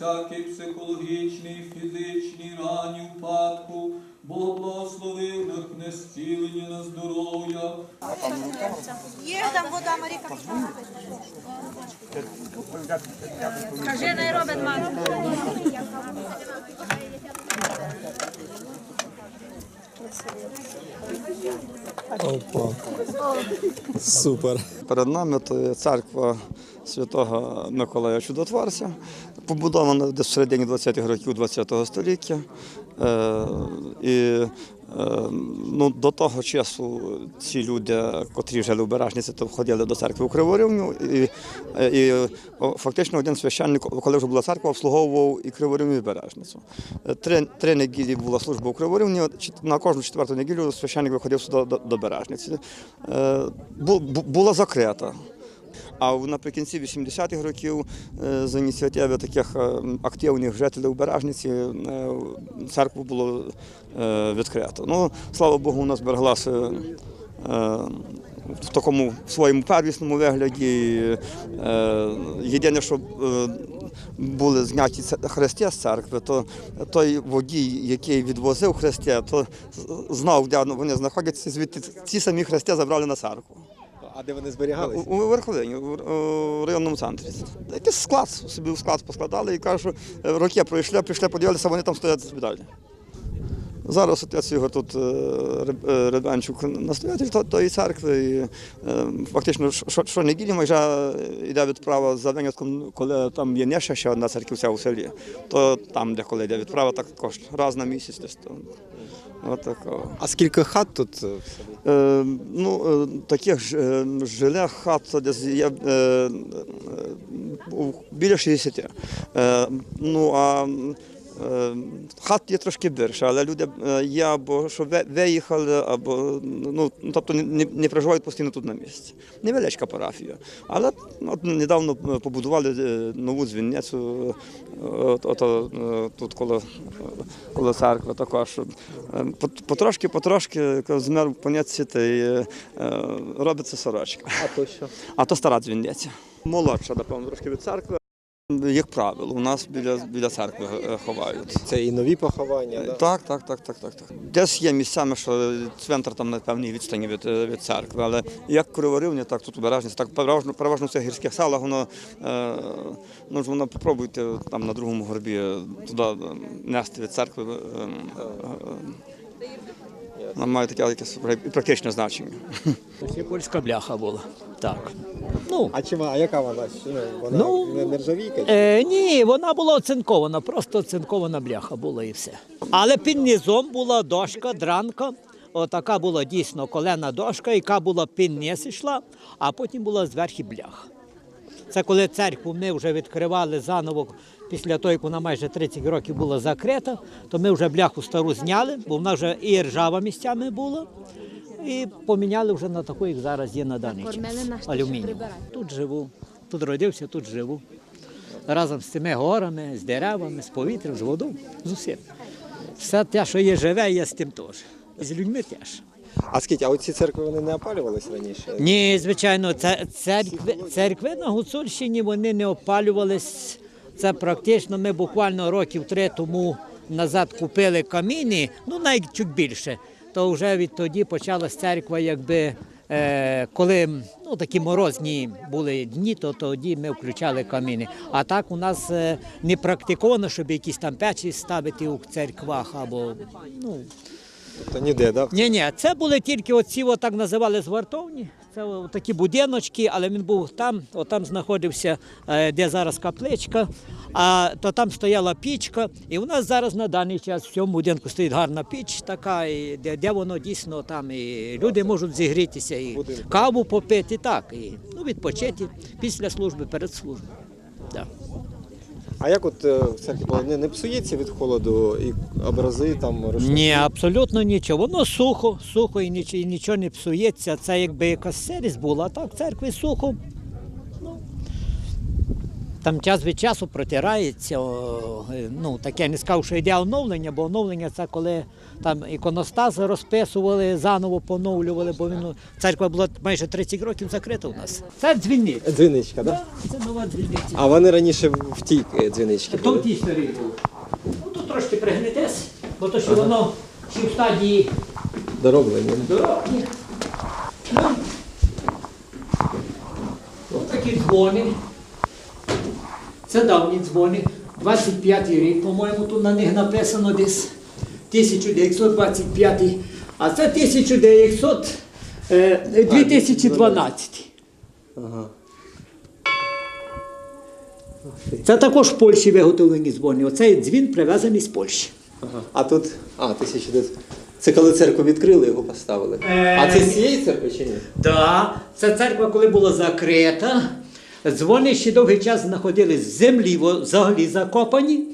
рані, всякій психологічній, фізичній рані, впадку, Бог благословив на не зцілення, на здоров'я, Є там вода, Маріка. Кажи, не робить мама. Опа. Супер. Перед нами то є церква святого Миколая Чудотворця, побудована десь в середині 20-х років 20-го століття. Е, і е, ну, до того часу ці люди, котрі жили в Бережниці, то входили до церкви у Криворівню. І, і фактично один священник, коли вже була церква, обслуговував і Криворівню, і Бережницю. Е, Три, три неділі була служба у Криворівні, на кожну четверту неділю священник виходив сюди до, до Бережниці. Е, бу- була закрита. А наприкінці 80-х років е, з ініціативи таких е, активних жителів Бережниці е, церкву було відкрито. Ну, слава Богу, у нас збереглася в такому своєму первісному вигляді. Єдине, що були зняті хрестя з церкви, то той водій, який відвозив хрестя, то знав, де вони знаходяться, звідти ці самі хрестя забрали на церкву. А де вони зберігалися? У у Верховині, у у районному центрі. Якийсь склад, собі в склад поскладали і кажуть, що роки пройшли, прийшли, подивилися, вони там стоять далі. Зараз отець Ігор тут е, е, Рибанчук настоятель тої церкви. І, е, фактично, що, що майже йде відправа за винятком, коли там є не ще одна церківця у селі, то там, де коли йде відправа, так також раз на місяць десь. То, от такого. А скільки хат тут? е? Е, ну, е, таких ж, е, хат це десь є е, біля 60. Е, ну, а хат є трошки більше, але люди е, є або що виїхали, або ну, тобто не, не- проживають постійно тут на місці. Невеличка парафія. Але от, недавно побудували е, нову дзвіницю е, от, от, е, тут коло, коло церкви також. Е, Потрошки, потрошки змер поняття е, е, робиться сорочка. А то що? А то стара дзвіниця. Молодша, напевно, трошки від церкви. Як правило, у нас біля, біля церкви е, ховають. Це і нові поховання, да? Так, так, так, так, так, так. Десь є місцями, що цвинтар там на певній відстані від, е, від церкви, але як Криворівня, так тут обережність, так переважно, переважно в цих гірських селах воно, е, ну воно попробуйте там на другому горбі е, туди е, нести від церкви. Е, е, Вона має таке якесь практичне значення. Це польська бляха була. Так. Ну, А чим, а яка вона? Чи, Ну, вона Ну, не нержавійка? чи? е, ні, вона була оцинкована, просто оцинкована бляха була і все. Але під низом була дошка, дранка. Отака була дійсно колена дошка, яка була під низ йшла, а потім була зверху бляха. Це коли церкву ми вже відкривали заново після того, як вона майже 30 років була закрита, то ми вже бляху стару зняли, бо вона вже і ржава місцями була. І поміняли вже на таку, як зараз є на даний час. Алюмінію. Тут живу, тут родився, тут живу. Разом з цими горами, з деревами, з повітрям, з водою, з усім. Все те, що є живе, є з тим теж. І з людьми теж. А скільки, а оці церкви вони не опалювалися раніше? Ні, звичайно, це церкви, церкви на Гуцульщині вони не опалювались. Це практично ми буквально років три тому назад купили каміни, ну навіть чуть більше. То вже відтоді почалась церква, якби е, коли ну, такі морозні були дні, то тоді ми включали каміни. А так у нас е, не практиковано, щоб якісь там печі ставити у церквах або ну, То ніде, да? ні, ні, це були тільки оці, так називали звартовні. Це такі будиночки, але він був там, отам знаходився, е, де зараз капличка, а то там стояла пічка. І у нас зараз на даний час в цьому будинку стоїть гарна піч, така, і де, де воно дійсно там і люди можуть зігрітися, і каву попити, так, і ну, відпочити після служби, перед службою. А як от е, було? не, не псується від холоду і образи там рушники? Ні, абсолютно нічого. Воно сухо, сухо і нічого, і нічого не псується. Це якби якась серість була, а так в церкві сухо. Ну, Там час від часу протирається, е, ну таке не скажу, що йде оновлення, бо оновлення це коли там іконостас розписували, заново поновлювали, бо він ну, церква була майже 30 років закрита у нас. Це дзвіниця. Дзвіничка, так? Це нова дзвіниця. А вони раніше в тій е, дзвіничці То в тій історії було. Ну тут трошки пригнетесь, бо то що воно ще в стадії Дороблені. дороги. Ну, ось такі дзвони. Це давні дзвони. 25 й рік, по-моєму, тут на них написано десь 1925. А це 1900, е, 2012. Ага. Це також в Польщі виготовлені дзвони. Оцей дзвін привезений з Польщі. Ага. А тут, а, 1900. Це коли церкву відкрили, його поставили. Е, А це з цієї церкви чи ні? Да, ця церква, коли була закрита, дзвони ще довгий час знаходились в землі, взагалі закопані.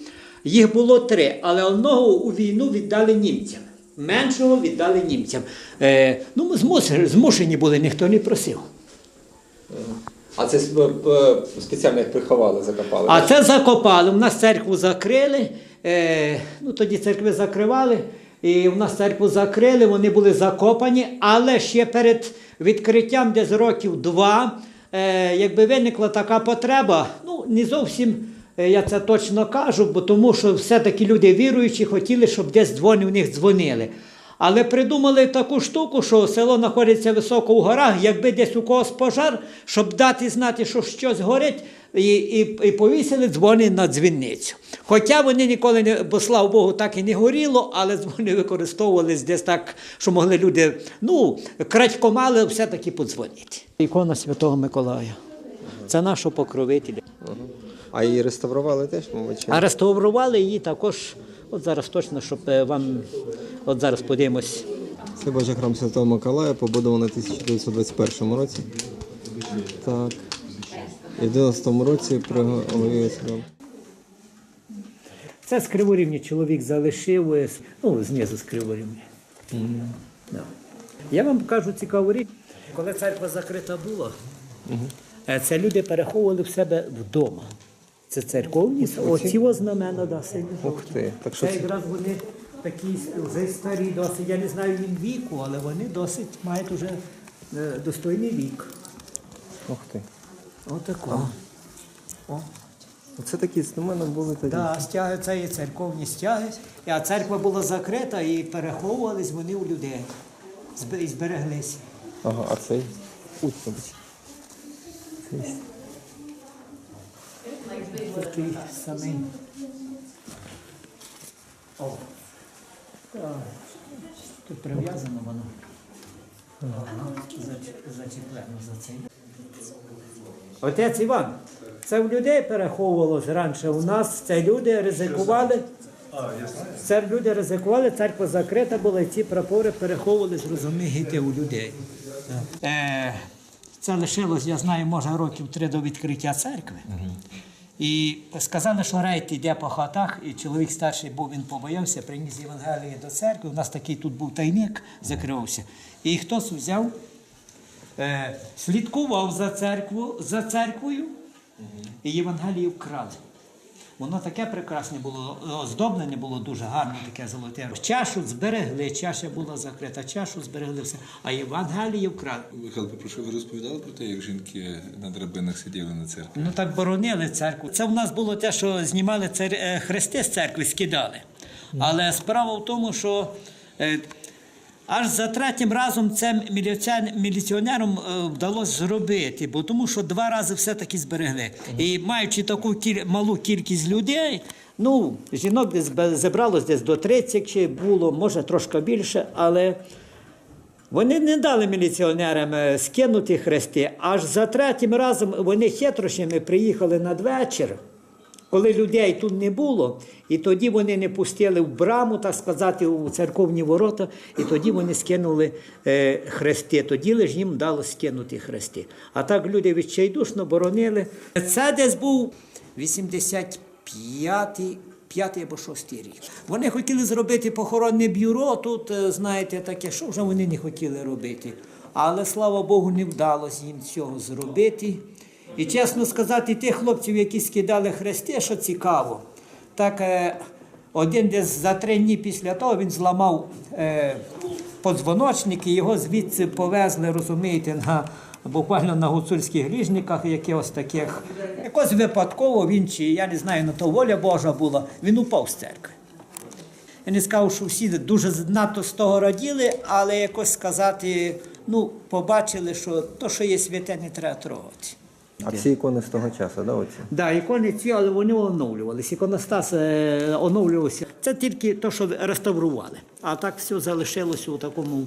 Їх було три, але одного у війну віддали німцям. Меншого віддали німцям. Е, ну, змушені були, ніхто не просив. А це е, спеціально їх приховали, закопали. А це закопали. У нас церкву закрили. Е, ну, тоді церкви закривали. І в нас церкву закрили, вони були закопані, але ще перед відкриттям десь років два, якби виникла така потреба, ну не зовсім е, я це точно кажу, бо тому що все-таки люди віруючі хотіли, щоб десь дзвони в них дзвонили. Але придумали таку штуку, що село знаходиться високо у горах, якби десь у когось пожар, щоб дати знати, що щось горить, і, і, і повісили дзвони на дзвіницю. Хоча вони ніколи не, бо слава Богу, так і не горіло, але дзвони використовувались десь так, що могли люди, ну, крадько мали все-таки подзвонити. Ікона Святого Миколая. Це нашого покровителя. А її реставрували теж, мабуть. А реставрували її також, от зараз точно, щоб е, вам, от зараз подивимось. Це Божий храм Святого Миколая, побудований у 1921 році. Так. І в 90-му році при голові храм. Це з Криворівні чоловік залишив, е, ну, знизу з Криворівні. Да. Я вам покажу цікаву річ. Коли церква закрита була, е, це люди переховували в себе вдома. Це церковні, оці знамена да, Ух ти, так що Це це? якраз вони такі вже старі досить. Я не знаю їм віку, але вони досить мають уже е, достойний вік. Ух ти. Отако. О. Оце такі знамена були тоді. Да, стяги, це є церковні стяги. А церква була закрита і переховувались вони у людей. І збереглися. Ага, а цей? Цей. Такий самий. О. Тут прив'язано воно. Ага. Зач- за цей. Отець Іван, це в людей переховувалося раніше. У нас це люди ризикували. Це люди ризикували, церква закрита була, і ці прапори переховувались, розумієте, у людей. Е, це лишилось, я знаю, може років три до відкриття церкви. І сказали, що рейд йде по хатах, і чоловік старший був, він побоявся, приніс Євангеліє до церкви. У нас такий тут був тайник, закривався. І хтось взяв, е, слідкував за церкву, за церквою, і Євангеліє вкрали. Воно таке прекрасне було, оздоблене було дуже гарне, таке золоте. Чашу зберегли, чаша була закрита, чашу зберегли все, а Євангеліє вкрали. Михайло, попрошу, ви розповідали про те, як жінки на драбинах сиділи на церкві? Ну так боронили церкву. Це в нас було те, що знімали цер... е, хрести з церкви, скидали. Але справа в тому, що е, аж за третім разом це міліціонерам е, вдалося зробити, бо тому що два рази все-таки зберегли. І маючи таку кіль... малу кількість людей, ну, жінок десь зібралось десь до 30 чи було, може трошки більше, але. Вони не дали міліціонерам е, скинути хрести. Аж за третім разом вони хитрощами приїхали надвечір, коли людей тут не було, і тоді вони не пустили в браму, так сказати, у церковні ворота, і тоді вони скинули е, хрести. Тоді лише їм дало скинути хрести. А так люди відчайдушно боронили. Це десь був 85-й п'ятий або шостий рік. Вони хотіли зробити похоронне бюро тут, е, знаєте, таке, що вже вони не хотіли робити. Але слава Богу, не вдалося їм цього зробити. І чесно сказати, тих хлопців, які скидали хрести, що цікаво, так е, один десь за три дні після того він зламав е, подзвоночник і його звідси повезли, розумієте, на, буквально на гуцульських гріжниках, якихось таких. Якось випадково він чи я не знаю, на то воля Божа була, він упав з церкви. Я не скажу, що всі дуже надто з того раділи, але якось сказати, ну, побачили, що то, що є святе, не треба трогати. А всі ікони з того часу, да, оці? Да, ікони ці, але вони оновлювалися. Іконостас е, оновлювався. Це тільки те, що реставрували. А так все залишилося у такому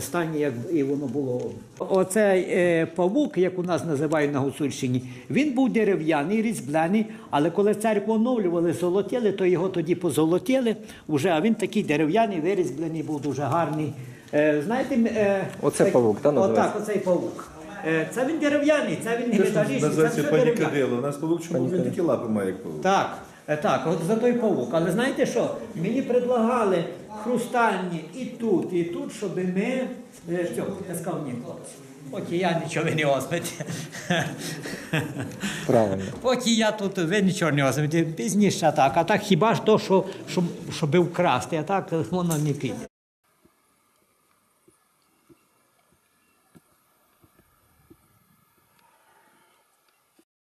стані, як і воно було. Оцей е, павук, як у нас називають на Гуцульщині, він був дерев'яний, різьблений, але коли церкву оновлювали, золотили, то його тоді позолотили. Уже, а він такий дерев'яний, вирізблений, був дуже гарний. Е, знаєте, е, Оце так- павук, та, називається? Отак, оцей павук. Е, Це він дерев'яний, це він не металічний, це Називається все пані. Кадило. У нас павук чому він такі лапи має, як павук. Так, е, так, от за той павук. Але знаєте що? Мені предлагали хрустальні і тут, і тут, щоб ми. е, Що, я сказав, ні, хлопці. Поки я нічого ви не возьмете. Правильно. Поки я тут, ви нічого не возьмете. Пізніше так. А так хіба ж то, що, що, щоб вкрасти, а так воно не піде.